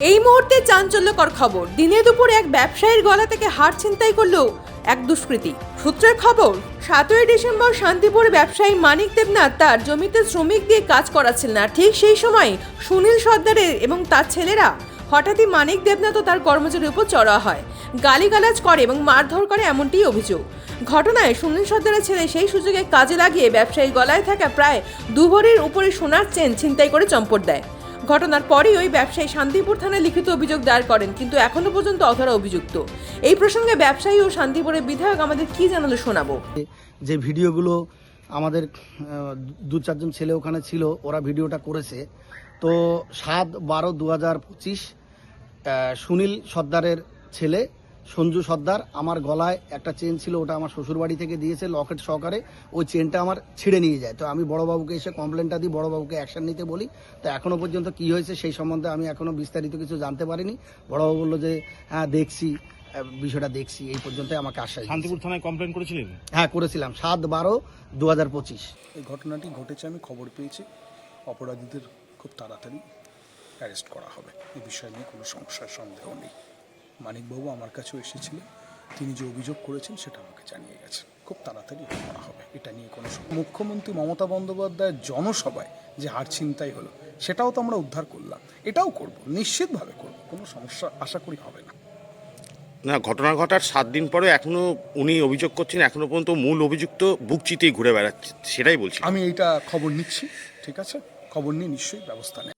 এই মুহূর্তে চাঞ্চল্যকর খবর। দিনে দুপুরে এক ব্যবসায়ীর গলা থেকে হার ছিনতাই করল এক দুষ্কৃতী। সূত্রের খবর, সাতই ডিসেম্বর শান্তিপুর ব্যবসায়ী মানিক দেবনাথ তার জমিতে শ্রমিক দিয়ে কাজ করাচ্ছিলেন না ঠিক সেই সময় সুনীল সর্দারের এবং তার ছেলেরা হঠাৎই মানিক দেবনাথ ও তার কর্মচারীর উপর চড়া হয়। গালিগালাজ করে এবং মারধর করে এমনটিই অভিযোগ। ঘটনায় সুনীল সর্দারের ছেলে সেই সুযোগে কাজে লাগিয়ে ব্যবসায়ীর গলায় থাকা প্রায় দু ভরির উপরে সোনার চেন ছিনতাই করে চম্পট দেয়। ঘটনার পরেই ওই ব্যবসায়ী শান্তিপুর থানায় লিখিত অভিযোগ দায়ের করেন, কিন্তু এখনও পর্যন্ত অধরা অভিযুক্ত। এই প্রসঙ্গে ব্যবসায়ী ও শান্তিপুরের বিধায়ক আমাদের কি জানালো শোনাবো। যে ভিডিওগুলো আমাদের দু চারজন ছেলে ওখানে ছিল, ওরা ভিডিওটা করেছে। তো সাত বারো দু হাজার পঁচিশ সুনীল সর্দারের ছেলে সঞ্জু সর্দার আমার গলায় একটা চেন ছিল ওটা আমার শ্বশুরবাড়ি থেকে দিয়েছে লকেট সহকারে। ওই চেনটা আমার ছিঁড়ে নিয়ে যায়। তো আমি বড়বাবুকে এসে কমপ্লেনটা দিই বড়বাবুকে অ্যাকশন নিতে বলি। তো এখনও পর্যন্ত কি হয়েছে সেই সম্বন্ধে আমি এখনও বিস্তারিত কিছু জানতে পারিনি। বড়বাবু বলল যে হ্যাঁ দেখছি বিষয়টা দেখছি এই পর্যন্ত আমাকে আশ্বাস শান্তিপুর থানায় কমপ্লেন করেছিলেন? হ্যাঁ করেছিলাম। সাত বারো দু হাজার পঁচিশ। এই ঘটনাটি ঘটেছে আমি খবর পেয়েছি। অপরাধীদের খুব তাড়াতাড়ি অ্যারেস্ট করা হবে। এই বিষয় নিয়ে কোনো সমস্যার সন্দেহ নেই। মানিকবাবু আমার কাছেও এসেছিলেন। তিনি যে অভিযোগ করেছেন সেটা আমাকে জানিয়ে গেছেন। খুব তাড়াতাড়ি করা হবে। এটা নিয়ে কোনো মুখ্যমন্ত্রী মমতা বন্দ্যোপাধ্যায়ের জনসভায় যে হার চিন্তাই হলো সেটাও তো আমরা উদ্ধার করলাম। এটাও করব নিশ্চিতভাবে করব কোনো সমস্যা আশা করি হবে না। না ঘটনা ঘটার সাত দিন পরে এখনও উনি অভিযোগ করছেন এখনও পর্যন্ত মূল অভিযুক্ত বুক চিতেই ঘুরে বেড়াচ্ছে সেটাই বলছি। আমি এইটা খবর নিচ্ছি ঠিক আছে? খবর নিয়ে নিশ্চয়ই ব্যবস্থা নেব।